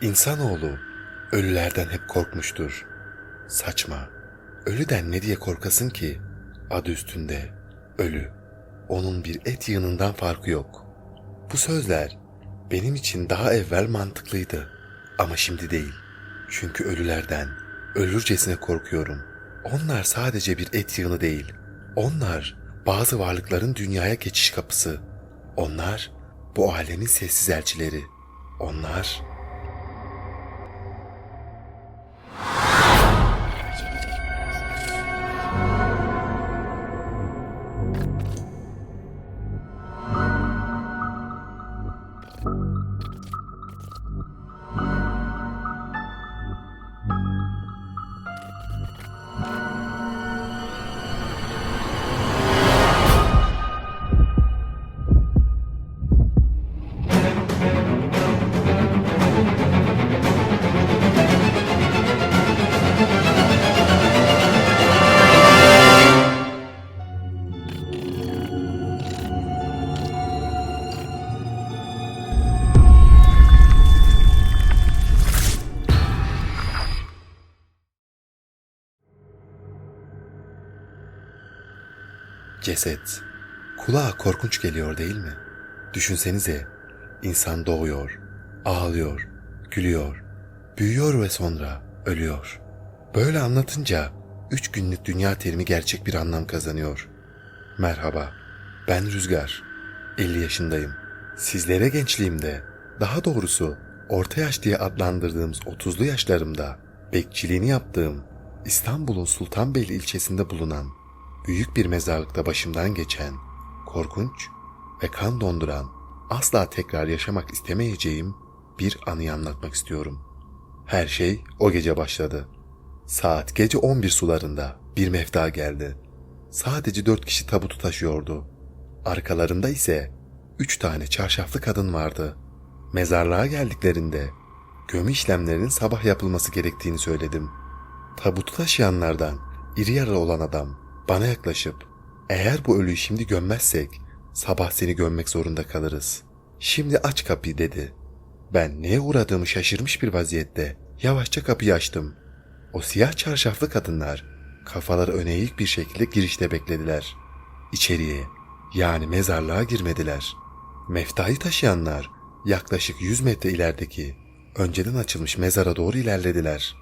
İnsanoğlu ölülerden hep korkmuştur. Saçma. Ölüden ne diye korkasın ki? Adı üstünde ölü. Onun bir et yığınından farkı yok. Bu sözler benim için daha evvel mantıklıydı ama şimdi değil. Çünkü ölülerden ölürcesine korkuyorum. Onlar sadece bir et yığını değil. Onlar bazı varlıkların dünyaya geçiş kapısı. Onlar bu alemin sessiz elçileri. Onlar ceset. Kulağa korkunç geliyor değil mi? Düşünsenize, insan doğuyor, ağlıyor, gülüyor, büyüyor ve sonra ölüyor. Böyle anlatınca üç günlük dünya terimi gerçek bir anlam kazanıyor. Merhaba, ben Rüzgar. 50 yaşındayım. Sizlere gençliğimde, daha doğrusu orta yaş diye adlandırdığımız 30'lu yaşlarımda bekçiliğini yaptığım İstanbul'un Sultanbeyli ilçesinde bulunan büyük bir mezarlıkta başımdan geçen, korkunç ve kan donduran, asla tekrar yaşamak istemeyeceğim bir anıyı anlatmak istiyorum. Her şey o gece başladı. Saat gece 11 sularında bir mefta geldi. Sadece dört kişi tabutu taşıyordu. Arkalarında ise üç tane çarşaflı kadın vardı. Mezarlığa geldiklerinde gömü işlemlerinin sabah yapılması gerektiğini söyledim. Tabutu taşıyanlardan iri yarı olan adam bana yaklaşıp eğer bu ölüyü şimdi gömmezsek sabah seni gömmek zorunda kalırız. Şimdi aç kapıyı dedi. Ben neye uğradığımı şaşırmış bir vaziyette yavaşça kapıyı açtım. O siyah çarşaflı kadınlar kafaları öne eğik bir şekilde girişte beklediler. İçeriye yani mezarlığa girmediler. Meftayı taşıyanlar yaklaşık 100 metre ilerideki önceden açılmış mezara doğru ilerlediler.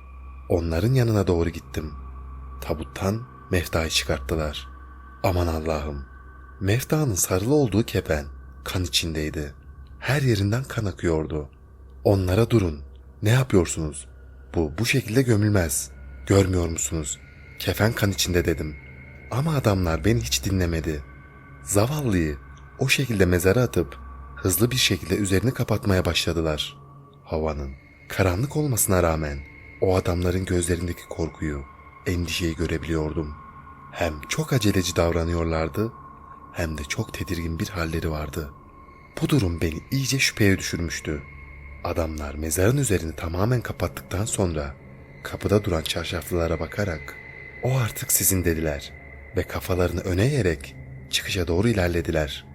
Onların yanına doğru gittim. Tabuttan meftayı çıkarttılar. Aman Allah'ım. Meftanın sarılı olduğu kepen kan içindeydi. Her yerinden kan akıyordu. Onlara durun. Ne yapıyorsunuz? Bu bu şekilde gömülmez. Görmüyor musunuz? Kefen kan içinde dedim. Ama adamlar beni hiç dinlemedi. Zavallıyı o şekilde mezara atıp hızlı bir şekilde üzerini kapatmaya başladılar. Havanın karanlık olmasına rağmen o adamların gözlerindeki korkuyu, endişeyi görebiliyordum. Hem çok aceleci davranıyorlardı hem de çok tedirgin bir halleri vardı. Bu durum beni iyice şüpheye düşürmüştü. Adamlar mezarın üzerini tamamen kapattıktan sonra kapıda duran çarşaflılara bakarak o artık sizin dediler ve kafalarını öne eğerek çıkışa doğru ilerlediler.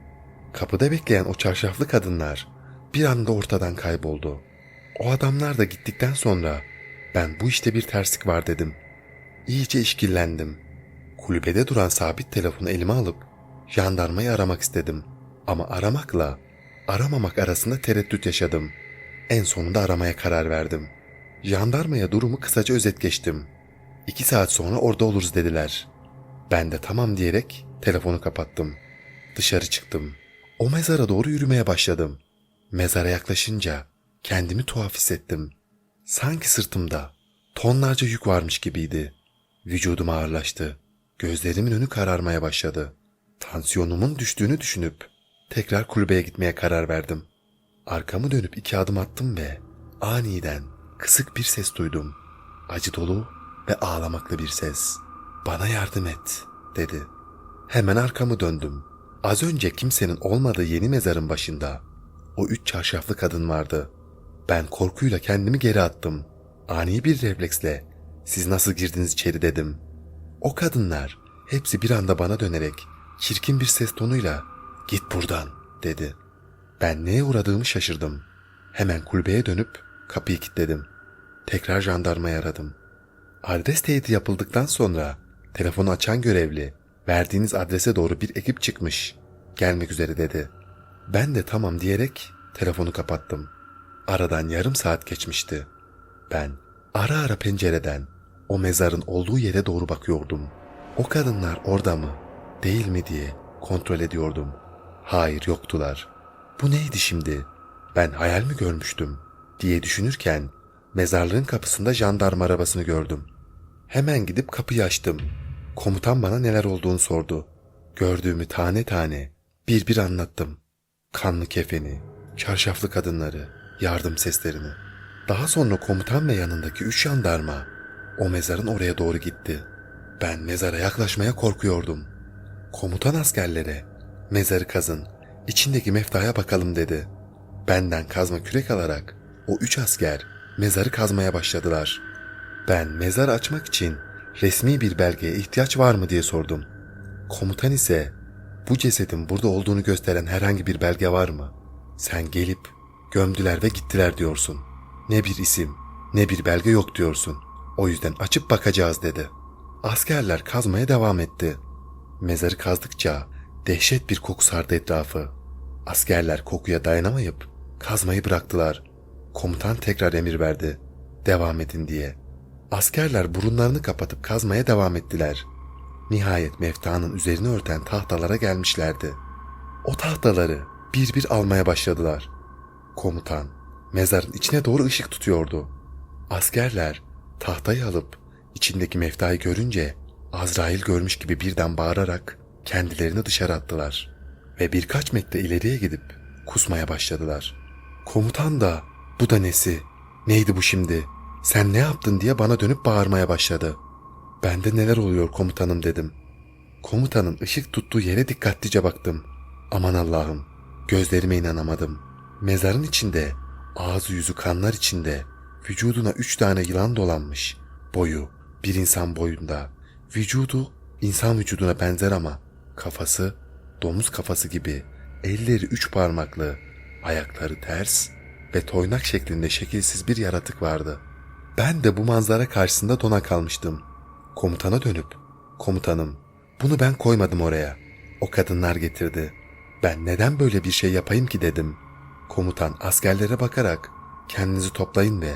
Kapıda bekleyen o çarşaflı kadınlar bir anda ortadan kayboldu. O adamlar da gittikten sonra ben bu işte bir terslik var dedim. İyice işkillendim. Kulübede duran sabit telefonu elime alıp jandarmayı aramak istedim. Ama aramakla aramamak arasında tereddüt yaşadım. En sonunda aramaya karar verdim. Jandarmaya durumu kısaca özet geçtim. İki saat sonra orada oluruz dediler. Ben de tamam diyerek telefonu kapattım. Dışarı çıktım. O mezara doğru yürümeye başladım. Mezara yaklaşınca kendimi tuhaf hissettim. Sanki sırtımda tonlarca yük varmış gibiydi. Vücudum ağırlaştı. Gözlerimin önü kararmaya başladı. Tansiyonumun düştüğünü düşünüp tekrar kulübeye gitmeye karar verdim. Arkamı dönüp iki adım attım ve aniden kısık bir ses duydum. Acı dolu ve ağlamaklı bir ses. Bana yardım et dedi. Hemen arkamı döndüm. Az önce kimsenin olmadığı yeni mezarın başında o üç çarşaflı kadın vardı. Ben korkuyla kendimi geri attım. Ani bir refleksle siz nasıl girdiniz içeri dedim. O kadınlar hepsi bir anda bana dönerek çirkin bir ses tonuyla git buradan dedi. Ben neye uğradığımı şaşırdım. Hemen kulübeye dönüp kapıyı kilitledim. Tekrar jandarmayı aradım. Adres teyidi yapıldıktan sonra telefonu açan görevli verdiğiniz adrese doğru bir ekip çıkmış. Gelmek üzere dedi. Ben de tamam diyerek telefonu kapattım. Aradan yarım saat geçmişti. Ben ara ara pencereden o mezarın olduğu yere doğru bakıyordum. O kadınlar orada mı, değil mi diye kontrol ediyordum. Hayır yoktular. Bu neydi şimdi? Ben hayal mi görmüştüm diye düşünürken mezarlığın kapısında jandarma arabasını gördüm. Hemen gidip kapıyı açtım. Komutan bana neler olduğunu sordu. Gördüğümü tane tane bir bir anlattım. Kanlı kefeni, çarşaflı kadınları, yardım seslerini. Daha sonra komutan ve yanındaki üç jandarma o mezarın oraya doğru gitti. Ben mezara yaklaşmaya korkuyordum. Komutan askerlere mezarı kazın, içindeki meftaya bakalım dedi. Benden kazma kürek alarak o üç asker mezarı kazmaya başladılar. Ben mezar açmak için resmi bir belgeye ihtiyaç var mı diye sordum. Komutan ise bu cesedin burada olduğunu gösteren herhangi bir belge var mı? Sen gelip gömdüler ve gittiler diyorsun. Ne bir isim ne bir belge yok diyorsun. O yüzden açıp bakacağız dedi. Askerler kazmaya devam etti. Mezarı kazdıkça dehşet bir koku sardı etrafı. Askerler kokuya dayanamayıp kazmayı bıraktılar. Komutan tekrar emir verdi. Devam edin diye. Askerler burunlarını kapatıp kazmaya devam ettiler. Nihayet meftanın üzerini örten tahtalara gelmişlerdi. O tahtaları bir bir almaya başladılar. Komutan mezarın içine doğru ışık tutuyordu. Askerler tahtayı alıp içindeki meftayı görünce Azrail görmüş gibi birden bağırarak kendilerini dışarı attılar. Ve birkaç metre ileriye gidip kusmaya başladılar. Komutan da bu da nesi? Neydi bu şimdi? Sen ne yaptın diye bana dönüp bağırmaya başladı. Ben de neler oluyor komutanım dedim. Komutanın ışık tuttuğu yere dikkatlice baktım. Aman Allah'ım, gözlerime inanamadım. Mezarın içinde, ağzı yüzü kanlar içinde, vücuduna üç tane yılan dolanmış. Boyu bir insan boyunda. Vücudu insan vücuduna benzer ama kafası domuz kafası gibi. Elleri üç parmaklı, ayakları ters ve toynak şeklinde şekilsiz bir yaratık vardı. Ben de bu manzara karşısında dona kalmıştım. Komutana dönüp, komutanım bunu ben koymadım oraya. O kadınlar getirdi. Ben neden böyle bir şey yapayım ki dedim. Komutan askerlere bakarak kendinizi toplayın ve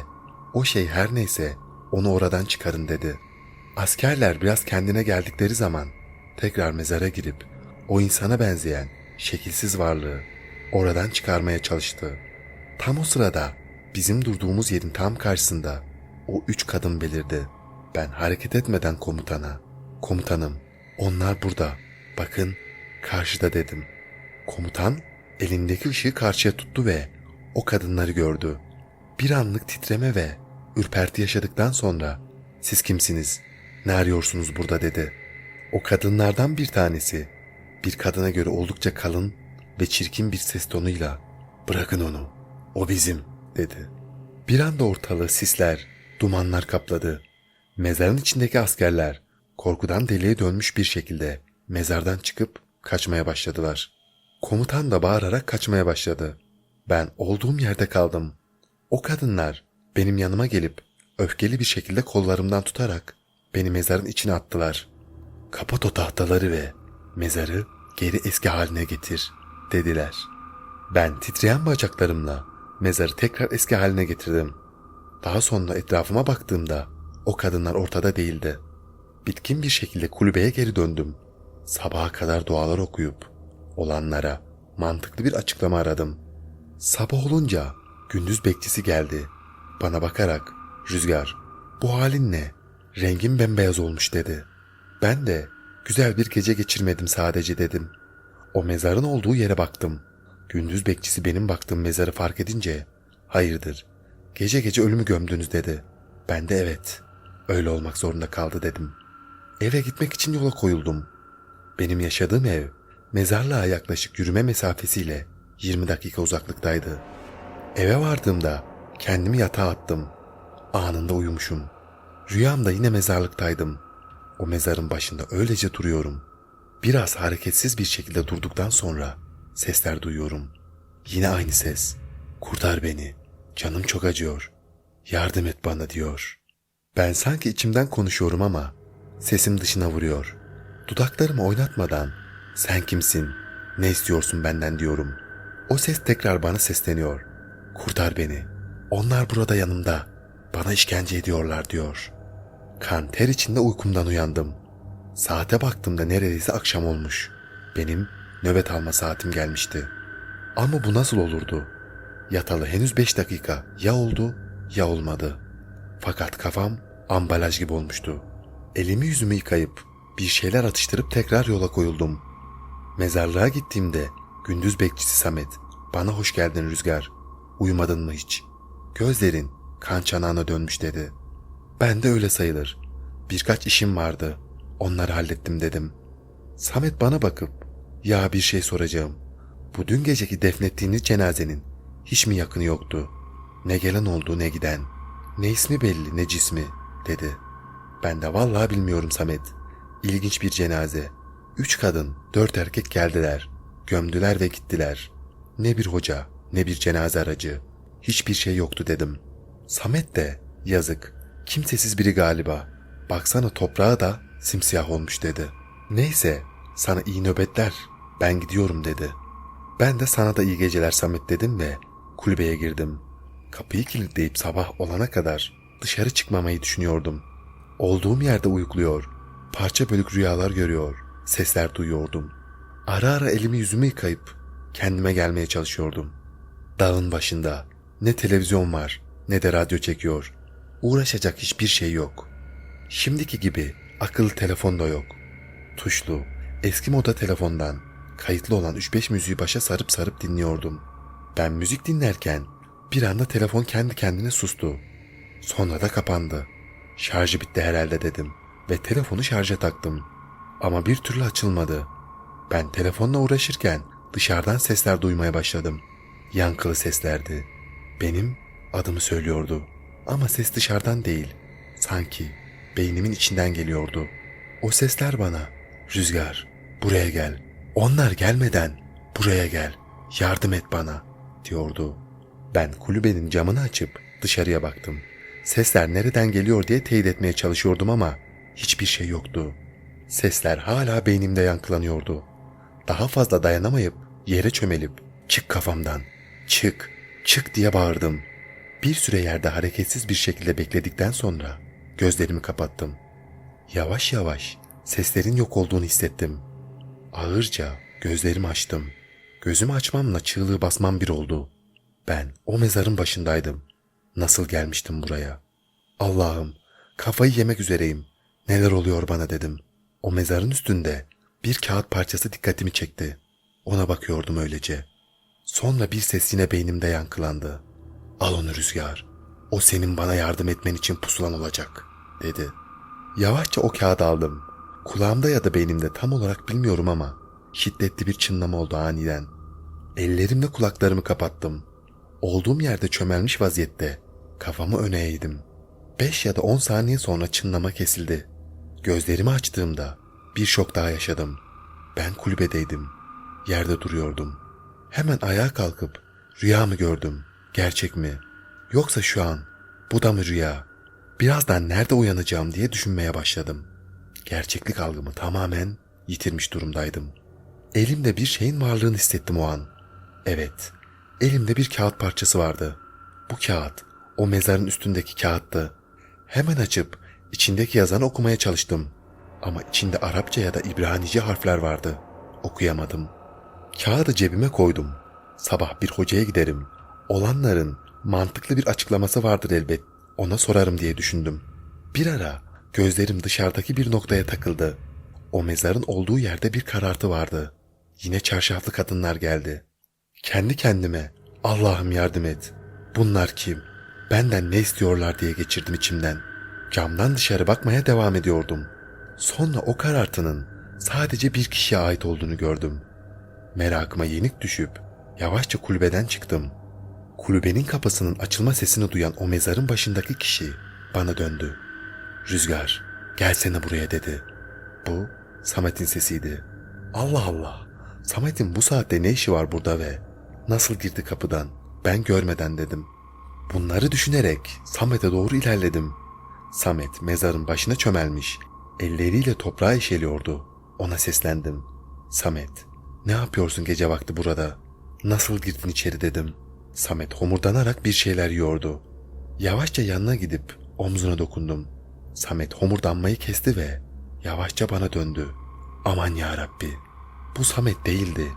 o şey her neyse onu oradan çıkarın dedi. Askerler biraz kendine geldikleri zaman tekrar mezara girip o insana benzeyen şekilsiz varlığı oradan çıkarmaya çalıştı. Tam o sırada bizim durduğumuz yerin tam karşısında o üç kadın belirdi. Ben hareket etmeden komutana, komutanım onlar burada, bakın karşıda dedim. Komutan elindeki ışığı karşıya tuttu ve o kadınları gördü. Bir anlık titreme ve ürperti yaşadıktan sonra siz kimsiniz, ne arıyorsunuz burada dedi. O kadınlardan bir tanesi bir kadına göre oldukça kalın ve çirkin bir ses tonuyla bırakın onu, o bizim dedi. Bir anda ortalığı sisler, dumanlar kapladı. Mezarın içindeki askerler korkudan deliye dönmüş bir şekilde mezardan çıkıp kaçmaya başladılar. Komutan da bağırarak kaçmaya başladı. Ben olduğum yerde kaldım. O kadınlar benim yanıma gelip öfkeli bir şekilde kollarımdan tutarak beni mezarın içine attılar. Kapat o tahtaları ve mezarı geri eski haline getir dediler. Ben titreyen bacaklarımla mezarı tekrar eski haline getirdim. Daha sonra etrafıma baktığımda o kadınlar ortada değildi. Bitkin bir şekilde kulübeye geri döndüm. Sabaha kadar dualar okuyup olanlara mantıklı bir açıklama aradım. Sabah olunca gündüz bekçisi geldi. Bana bakarak Rüzgar bu halin ne? Rengin bembeyaz olmuş dedi. Ben de güzel bir gece geçirmedim sadece dedim. O mezarın olduğu yere baktım. Gündüz bekçisi benim baktığım mezarı fark edince hayırdır gece gece ölümü gömdünüz dedi. Ben de evet öyle olmak zorunda kaldı dedim. Eve gitmek için yola koyuldum. Benim yaşadığım ev mezarlığa yaklaşık yürüme mesafesiyle 20 dakika uzaklıktaydı. Eve vardığımda kendimi yatağa attım. Anında uyumuşum. Rüyamda yine mezarlıktaydım. O mezarın başında öylece duruyorum. Biraz hareketsiz bir şekilde durduktan sonra sesler duyuyorum. Yine aynı ses. Kurtar beni. Canım çok acıyor. yardım et bana diyor. Ben sanki içimden konuşuyorum ama sesim dışına vuruyor. Dudaklarımı oynatmadan sen kimsin, ne istiyorsun benden diyorum. O ses tekrar bana sesleniyor. Kurtar beni. Onlar burada yanımda. Bana işkence ediyorlar diyor. Kan ter içinde uykumdan uyandım. Saate baktığımda neredeyse akşam olmuş. Benim nöbet alma saatim gelmişti. Ama bu nasıl olurdu? Yatalı henüz beş dakika ya oldu ya olmadı. Fakat kafam ambalaj gibi olmuştu. Elimi yüzümü yıkayıp bir şeyler atıştırıp tekrar yola koyuldum. Mezarlığa gittiğimde gündüz bekçisi Samet bana hoş geldin Rüzgar. Uyumadın mı hiç? Gözlerin kan çanağına dönmüş dedi. Ben de öyle sayılır. Birkaç işim vardı. Onları hallettim dedim. Samet bana bakıp ya bir şey soracağım. Bu dün geceki defnettiğiniz cenazenin hiç mi yakını yoktu? Ne gelen oldu ne giden. Ne ismi belli ne cismi dedi. Ben de vallahi bilmiyorum Samet. İlginç bir cenaze. Üç kadın, dört erkek geldiler. Gömdüler ve gittiler. Ne bir hoca, ne bir cenaze aracı. Hiçbir şey yoktu dedim. Samet de yazık. Kimsesiz biri galiba. Baksana toprağı da simsiyah olmuş dedi. Neyse sana iyi nöbetler. Ben gidiyorum dedi. Ben de sana da iyi geceler Samet dedim ve kulübeye girdim. Kapıyı kilitleyip sabah olana kadar dışarı çıkmamayı düşünüyordum. Olduğum yerde uyukluyor, parça bölük rüyalar görüyor, sesler duyuyordum. Ara ara elimi yüzümü yıkayıp kendime gelmeye çalışıyordum. Dağın başında ne televizyon var ne de radyo çekiyor. Uğraşacak hiçbir şey yok. Şimdiki gibi akıllı telefon da yok. Tuşlu, eski moda telefondan kayıtlı olan 3-5 müziği başa sarıp sarıp dinliyordum. Ben müzik dinlerken bir anda telefon kendi kendine sustu. Sonra da kapandı. Şarjı bitti herhalde dedim ve telefonu şarja taktım. Ama bir türlü açılmadı. Ben telefonla uğraşırken dışarıdan sesler duymaya başladım. Yankılı seslerdi. Benim adımı söylüyordu. Ama ses dışarıdan değil. Sanki beynimin içinden geliyordu. O sesler bana, Rüzgar, buraya gel. Onlar gelmeden buraya gel. Yardım et bana, diyordu. Ben kulübenin camını açıp dışarıya baktım. Sesler nereden geliyor diye teyit etmeye çalışıyordum ama hiçbir şey yoktu. Sesler hala beynimde yankılanıyordu. Daha fazla dayanamayıp yere çömelip çık kafamdan, çık, çık diye bağırdım. Bir süre yerde hareketsiz bir şekilde bekledikten sonra gözlerimi kapattım. Yavaş yavaş seslerin yok olduğunu hissettim. Ağırca gözlerimi açtım. Gözümü açmamla çığlığı basmam bir oldu. Ben o mezarın başındaydım. Nasıl gelmiştim buraya? Allah'ım kafayı yemek üzereyim. Neler oluyor bana dedim. O mezarın üstünde bir kağıt parçası dikkatimi çekti. Ona bakıyordum öylece. Sonra bir ses yine beynimde yankılandı. Al onu rüzgar. O senin bana yardım etmen için pusulan olacak, dedi. Yavaşça o kağıdı aldım. Kulağımda ya da beynimde tam olarak bilmiyorum ama şiddetli bir çınlama oldu aniden. Ellerimle kulaklarımı kapattım. Olduğum yerde çömelmiş vaziyette kafamı öne eğdim. Beş ya da on saniye sonra çınlama kesildi. Gözlerimi açtığımda bir şok daha yaşadım. Ben kulübedeydim. Yerde duruyordum. Hemen ayağa kalkıp rüya mı gördüm? Gerçek mi? Yoksa şu an bu da mı rüya? Birazdan nerede uyanacağım diye düşünmeye başladım. Gerçeklik algımı tamamen yitirmiş durumdaydım. Elimde bir şeyin varlığını hissettim o an. Evet, elimde bir kağıt parçası vardı. Bu kağıt o mezarın üstündeki kağıttı. Hemen açıp içindeki yazanı okumaya çalıştım. Ama içinde Arapça ya da İbranice harfler vardı. Okuyamadım. Kağıdı cebime koydum. Sabah bir hocaya giderim. Olanların mantıklı bir açıklaması vardır elbet. Ona sorarım diye düşündüm. Bir ara gözlerim dışarıdaki bir noktaya takıldı. O mezarın olduğu yerde bir karartı vardı. Yine çarşaflı kadınlar geldi. Kendi kendime Allah'ım yardım et. Bunlar kim? Benden ne istiyorlar diye geçirdim içimden. Camdan dışarı bakmaya devam ediyordum. Sonra o karartının sadece bir kişiye ait olduğunu gördüm. Merakıma yenik düşüp yavaşça kulübeden çıktım. Kulübenin kapısının açılma sesini duyan o mezarın başındaki kişi bana döndü. Rüzgar, gelsene buraya dedi. Bu Samet'in sesiydi. Allah Allah, Samet'in bu saatte ne işi var burada ve nasıl girdi kapıdan? Ben görmeden dedim. Bunları düşünerek Samet'e doğru ilerledim. Samet mezarın başına çömelmiş. Elleriyle toprağı eşeliyordu. Ona seslendim. Samet, ne yapıyorsun gece vakti burada? Nasıl girdin içeri dedim. Samet homurdanarak bir şeyler yiyordu. Yavaşça yanına gidip omzuna dokundum. Samet homurdanmayı kesti ve yavaşça bana döndü. Aman ya Rabbi. Bu Samet değildi.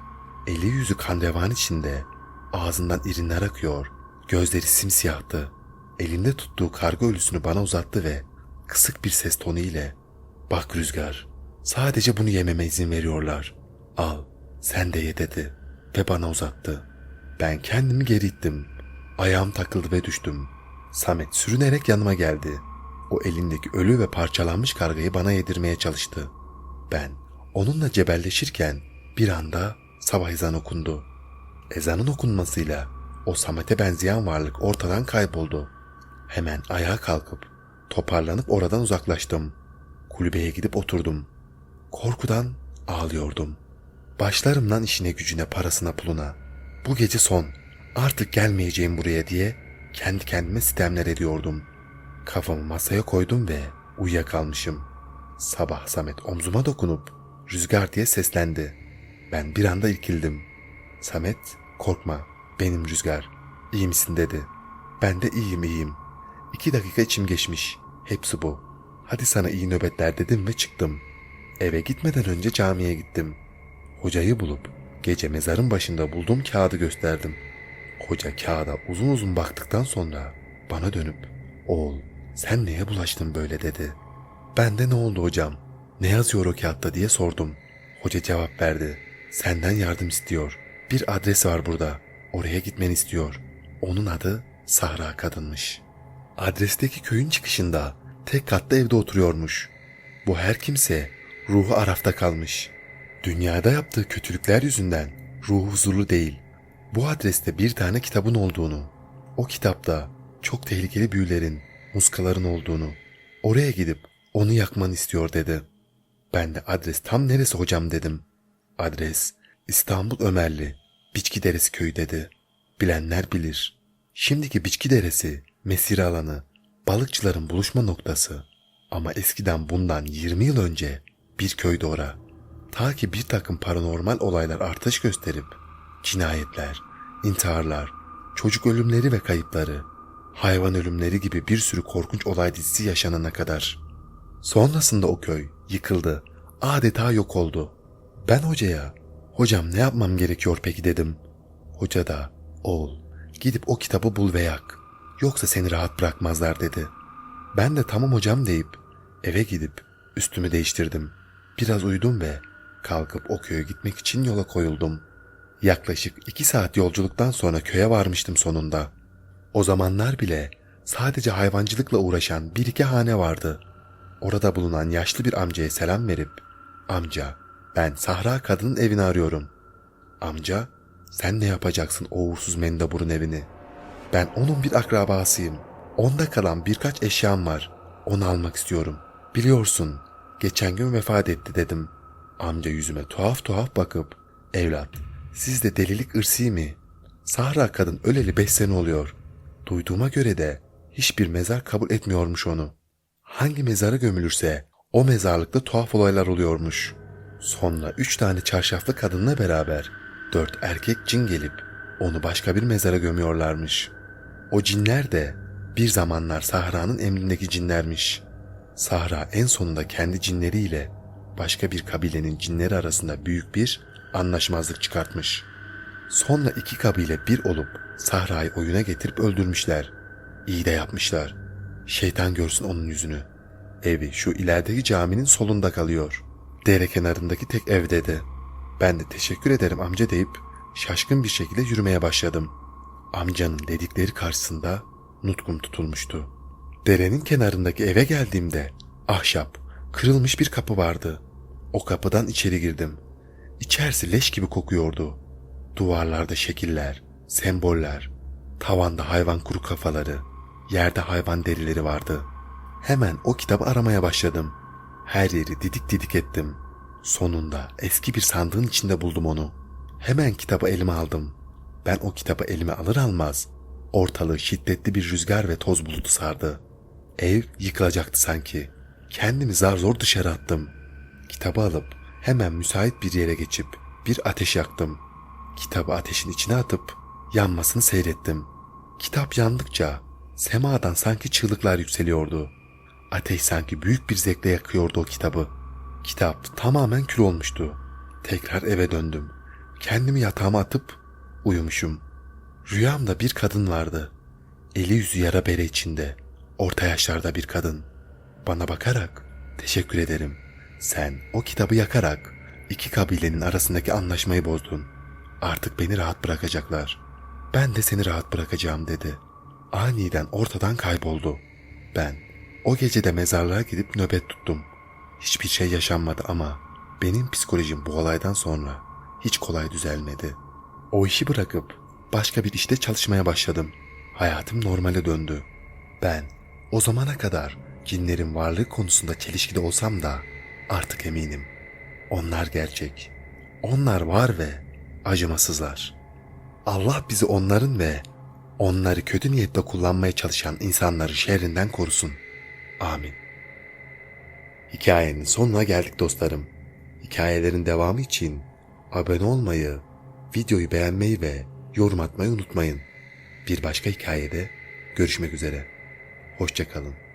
Eli yüzü kan içinde. Ağzından irinler akıyor. Gözleri simsiyahtı. Elinde tuttuğu karga ölüsünü bana uzattı ve kısık bir ses tonu ile ''Bak Rüzgar, sadece bunu yememe izin veriyorlar. Al, sen de ye.'' dedi ve bana uzattı. Ben kendimi geri ittim. Ayağım takıldı ve düştüm. Samet sürünerek yanıma geldi. O elindeki ölü ve parçalanmış kargayı bana yedirmeye çalıştı. Ben onunla cebelleşirken bir anda sabah ezan okundu. Ezanın okunmasıyla o Samet'e benzeyen varlık ortadan kayboldu. Hemen ayağa kalkıp toparlanıp oradan uzaklaştım. Kulübeye gidip oturdum. Korkudan ağlıyordum. Başlarımdan işine gücüne parasına puluna. Bu gece son. Artık gelmeyeceğim buraya diye kendi kendime sitemler ediyordum. Kafamı masaya koydum ve uyuyakalmışım. Sabah Samet omzuma dokunup rüzgar diye seslendi. Ben bir anda irkildim. Samet korkma benim rüzgar. İyi misin dedi. Ben de iyiyim iyiyim. İki dakika içim geçmiş. Hepsi bu. Hadi sana iyi nöbetler dedim ve çıktım. Eve gitmeden önce camiye gittim. Hocayı bulup gece mezarın başında bulduğum kağıdı gösterdim. Hoca kağıda uzun uzun baktıktan sonra bana dönüp oğul sen neye bulaştın böyle dedi. Ben de ne oldu hocam? Ne yazıyor o kağıtta diye sordum. Hoca cevap verdi. Senden yardım istiyor. Bir adres var burada. Oraya gitmeni istiyor. Onun adı Sahra Kadınmış. Adresteki köyün çıkışında tek katlı evde oturuyormuş. Bu her kimse ruhu arafta kalmış. Dünyada yaptığı kötülükler yüzünden ruhu huzurlu değil. Bu adreste bir tane kitabın olduğunu, o kitapta çok tehlikeli büyülerin, muskaların olduğunu, oraya gidip onu yakmanı istiyor dedi. Ben de adres tam neresi hocam dedim. Adres İstanbul Ömerli, Biçki Deresi köyü dedi. Bilenler bilir. Şimdiki Biçki Deresi mesire alanı, balıkçıların buluşma noktası. Ama eskiden bundan 20 yıl önce bir köyde ora. Ta ki bir takım paranormal olaylar artış gösterip cinayetler, intiharlar, çocuk ölümleri ve kayıpları, hayvan ölümleri gibi bir sürü korkunç olay dizisi yaşanana kadar. Sonrasında o köy yıkıldı, adeta yok oldu. Ben hocaya, hocam ne yapmam gerekiyor peki dedim. Hoca da, oğul gidip o kitabı bul ve yak. Yoksa seni rahat bırakmazlar dedi. Ben de tamam hocam deyip eve gidip üstümü değiştirdim. Biraz uyudum ve kalkıp o köye gitmek için yola koyuldum. Yaklaşık iki saat yolculuktan sonra köye varmıştım sonunda. O zamanlar bile sadece hayvancılıkla uğraşan bir iki hane vardı. Orada bulunan yaşlı bir amcaya selam verip, amca ben Sahra kadının evini arıyorum. Amca sen ne yapacaksın o uğursuz mendeburun evini? Ben onun bir akrabasıyım. Onda kalan birkaç eşyam var. Onu almak istiyorum. Biliyorsun geçen gün vefat etti dedim. Amca yüzüme tuhaf tuhaf bakıp evlat sizde delilik ırsi mi? Sahra kadın öleli beş sene oluyor. Duyduğuma göre de hiçbir mezar kabul etmiyormuş onu. Hangi mezara gömülürse o mezarlıkta tuhaf olaylar oluyormuş. Sonra üç tane çarşaflı kadınla beraber dört erkek cin gelip onu başka bir mezara gömüyorlarmış. O cinler de bir zamanlar Sahra'nın emrindeki cinlermiş. Sahra en sonunda kendi cinleriyle başka bir kabilenin cinleri arasında büyük bir anlaşmazlık çıkartmış. Sonra iki kabile bir olup Sahra'yı oyuna getirip öldürmüşler. İyi de yapmışlar. Şeytan görsün onun yüzünü. Evi şu ilerideki caminin solunda kalıyor. Dere kenarındaki tek ev dedi. Ben de teşekkür ederim amca deyip şaşkın bir şekilde yürümeye başladım. Amcanın dedikleri karşısında nutkum tutulmuştu. Derenin kenarındaki eve geldiğimde ahşap, kırılmış bir kapı vardı. O kapıdan içeri girdim. İçerisi leş gibi kokuyordu. Duvarlarda şekiller, semboller, tavanda hayvan kuru kafaları, yerde hayvan derileri vardı. Hemen o kitabı aramaya başladım. Her yeri didik didik ettim. Sonunda eski bir sandığın içinde buldum onu. Hemen kitabı elime aldım. Ben o kitabı elime alır almaz Ortalığı şiddetli bir rüzgar ve toz bulutu sardı. Ev yıkılacaktı sanki. Kendimi zar zor dışarı attım. Kitabı alıp hemen müsait bir yere geçip bir ateş yaktım. Kitabı ateşin içine atıp yanmasını seyrettim. Kitap yandıkça semadan sanki çığlıklar yükseliyordu. Ateş sanki büyük bir zevkle yakıyordu o kitabı. Kitap tamamen kül olmuştu. Tekrar eve döndüm. Kendimi yatağıma atıp uyumuşum. Rüyamda bir kadın vardı. Eli yüzü yara bere içinde. Orta yaşlarda bir kadın. Bana bakarak teşekkür ederim. Sen o kitabı yakarak iki kabilenin arasındaki anlaşmayı bozdun. Artık beni rahat bırakacaklar. Ben de seni rahat bırakacağım dedi. Aniden ortadan kayboldu. Ben o gece de mezarlığa gidip nöbet tuttum. Hiçbir şey yaşanmadı ama benim psikolojim bu olaydan sonra hiç kolay düzelmedi. O işi bırakıp başka bir işte çalışmaya başladım. Hayatım normale döndü. Ben o zamana kadar cinlerin varlığı konusunda çelişkili olsam da artık eminim. Onlar gerçek. Onlar var ve acımasızlar. Allah bizi onların ve onları kötü niyetle kullanmaya çalışan insanların şerrinden korusun. Amin. Hikayenin sonuna geldik dostlarım. Hikayelerin devamı için abone olmayı, videoyu beğenmeyi ve yorum atmayı unutmayın. Bir başka hikayede görüşmek üzere. Hoşçakalın.